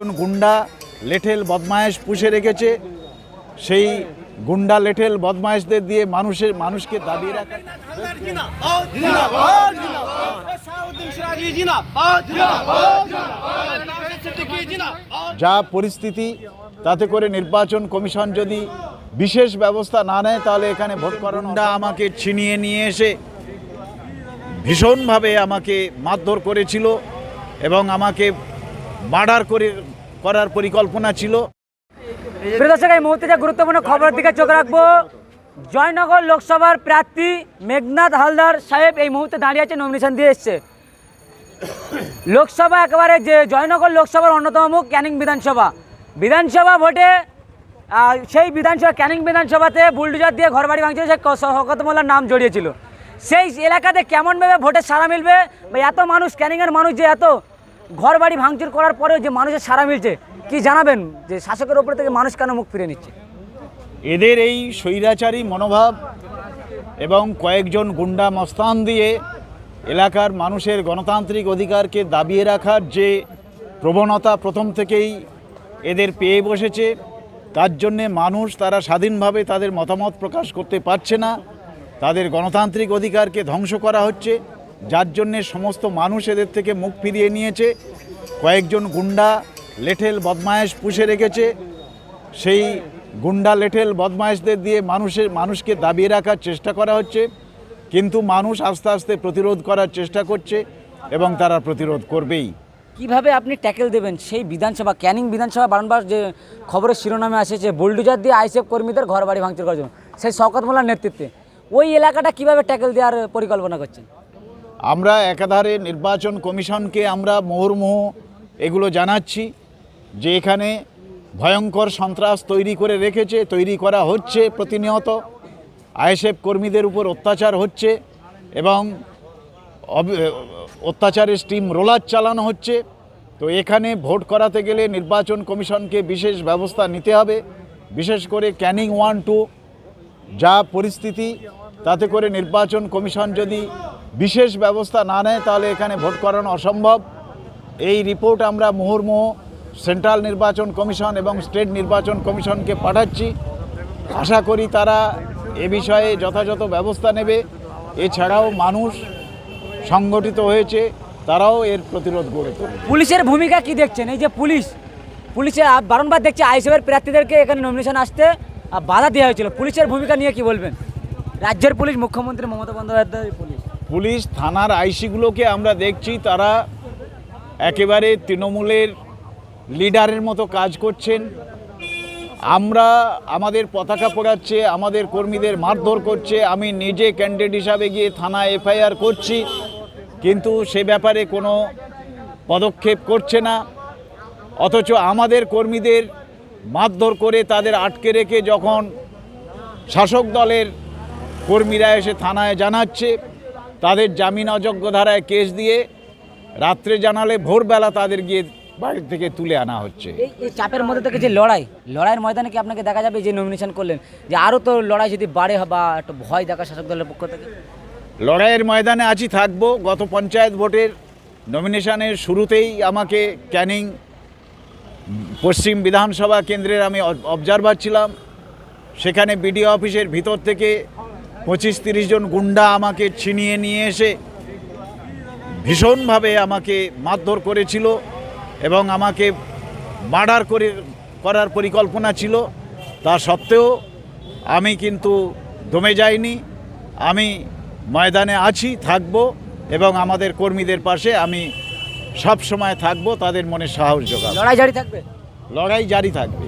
গুন্ডা লেঠেল বদমায়েশ পুষে রেখেছে, সেই গুন্ডা লেঠেল বদমায়েশদের দিয়ে মানুষের, মানুষকে দাবিয়ে রাখা। যা পরিস্থিতি, তাতে করে নির্বাচন কমিশন যদি বিশেষ ব্যবস্থা না নেয়, তাহলে এখানে ভোট করানোটা আমাকে ছিনিয়ে নিয়ে এসে ভীষণভাবে আমাকে মারধর করেছিল এবং আমাকে মার্ডার করে, করার পরিকল্পনা ছিল। এই গুরুত্বপূর্ণ খবরের দিকে চোখ রাখব, জয়নগর লোকসভার প্রার্থী মেঘনাথ হালদার সাহেব এই মুহূর্তে দাঁড়িয়ে আছে নমিনেশন দিয়ে এসছে। লোকসভা একেবারে যে, জয়নগর লোকসভার অন্যতম মুখ, ক্যানিং বিধানসভা। বিধানসভা ভোটে সেই বিধানসভা, ক্যানিং বিধানসভাতে বুলডোজার দিয়ে ঘরবাড়ি ভাঙছিল, সে শকত নাম জড়িয়েছিল। সেই এলাকাতে কেমনভাবে ভোটের সারা মিলবে? বা এত মানুষ, ক্যানিংয়ের মানুষ যে এত ঘরবাড়ি ভাঙচুর করার পরেও যে মানুষের সারা মিলছে, কি জানাবেন যে শাসকের ওপর থেকে মানুষ কেন মুখ ফিরে নিচ্ছে? এদের এই স্বৈরাচারী মনোভাব এবং কয়েকজন গুন্ডা মস্তান দিয়ে এলাকার মানুষের গণতান্ত্রিক অধিকারকে দাবিয়ে রাখার যে প্রবণতা প্রথম থেকেই এদের পেয়ে বসেছে, তার জন্যে মানুষ তারা স্বাধীনভাবে তাদের মতামত প্রকাশ করতে পারছে না, তাদের গণতান্ত্রিক অধিকারকে ধ্বংস করা হচ্ছে। যার জন্যে সমস্ত মানুষ এদের থেকে মুখ ফিরিয়ে নিয়েছে। কয়েকজন গুন্ডা লেঠেল বদমায়েশ পুষে রেখেছে। সেই গুন্ডা লেঠেল বদমায়েশদের দিয়ে মানুষের মানুষকে দাবিয়ে রাখার চেষ্টা করা হচ্ছে। কিন্তু মানুষ আস্তে আস্তে প্রতিরোধ করার চেষ্টা করছে এবং তারা প্রতিরোধ করবেই। কীভাবে আপনি ট্যাকেল দেবেন? সেই বিধানসভা, ক্যানিং বিধানসভা বারংবার যে খবরের শিরোনামে আসে যে বুলডোজার দিয়ে আইসিএফ কর্মীদের ঘর বাড়ি ভাঙচুর করার জন্য সেই শকত মোল্লার নেতৃত্বে। ওই এলাকাটা কীভাবে ট্যাকেল দেওয়ার পরিকল্পনা করছেন? আমরা একাধারে নির্বাচন কমিশনকে আমরা মুহুর্মুহু এগুলো জানাচ্ছি যে এখানে ভয়ঙ্কর সন্ত্রাস তৈরি করে রেখেছে, তৈরি করা হচ্ছে প্রতিনিয়ত। আইএসএফ কর্মীদের উপর অত্যাচার হচ্ছে এবং অত্যাচারের স্টিম রোলার চালানো হচ্ছে। তো এখানে ভোট করাতে গেলে নির্বাচন কমিশনকে বিশেষ ব্যবস্থা নিতে হবে। বিশেষ করে ক্যানিং ওয়ান, টু যা পরিস্থিতি, তাতে করে নির্বাচন কমিশন যদি বিশেষ ব্যবস্থা না নেয়, তাহলে এখানে ভোট করানো অসম্ভব। এই রিপোর্ট আমরা মুহুর্মুহু সেন্ট্রাল নির্বাচন কমিশন এবং স্টেট নির্বাচন কমিশনকে পাঠাচ্ছি। আশা করি তারা এ বিষয়ে যথাযথ ব্যবস্থা নেবে। এছাড়াও মানুষ সংগঠিত হয়েছে, তারাও এর প্রতিরোধ গড়ে তুলবে। পুলিশের ভূমিকা কি দেখছেন? এই যে পুলিশ, পুলিশে বারংবার দেখছে আইসিএফের প্রার্থীদেরকে এখানে নমিনেশন আসতে বাধা দেওয়া হয়েছিল। পুলিশের ভূমিকা নিয়ে কি বলবেন? রাজ্যের পুলিশ, মুখ্যমন্ত্রী মমতা বন্দ্যোপাধ্যায়ের পুলিশ। পুলিশ থানার আইসিগুলোকে আমরা দেখছি, তারা একেবারে তৃণমূলের লিডারের মতো কাজ করছেন। আমরা আমাদের পতাকা পোড়াচ্ছে, আমাদের কর্মীদের মারধর করছে, আমি নিজে ক্যান্ডিডেট হিসাবে গিয়ে থানায় এফআইআর করছি, কিন্তু সে ব্যাপারে কোনো পদক্ষেপ করছে না। অথচ আমাদের কর্মীদের মারধর করে তাদের আটকে রেখে যখন শাসক দলের কর্মীরা এসে থানায় জানাচ্ছে তাদের জামিন অযোগ্য ধারায় কেস দিয়ে রাত্রে জানালে ভোরবেলা তাদের গিয়ে বাড়ি থেকে তুলে আনা হচ্ছে। এই চাপের মধ্যে থেকে যে লড়াই লড়াইয়ের ময়দানে কি আপনাকে দেখা যাবে যে নমিনেশন করলেন? যে আরও তো লড়াই যদি বাড়ে বা একটু ভয় দেখা শাসক দলের পক্ষ থেকে? লড়াইয়ের ময়দানে আছি থাকব। গত পঞ্চায়েত ভোটের নমিনেশনের শুরুতেই আমাকে ক্যানিং পশ্চিম বিধানসভা কেন্দ্রের আমি অবজারভার ছিলাম। সেখানে বিডিও অফিসের ভিতর থেকে পঁচিশ তিরিশ জন গুন্ডা আমাকে ছিনিয়ে নিয়ে এসে ভীষণভাবে আমাকে মারধর করেছিল এবং আমাকে মার্ডার করে করার পরিকল্পনা ছিল। তা সত্ত্বেও আমি কিন্তু দমে যাইনি। আমি ময়দানে আছি থাকব এবং আমাদের কর্মীদের পাশে আমি সব সময় থাকব তাদের মনে সাহস যোগাবো লড়াই জারি থাকবে? লড়াই জারি থাকবে।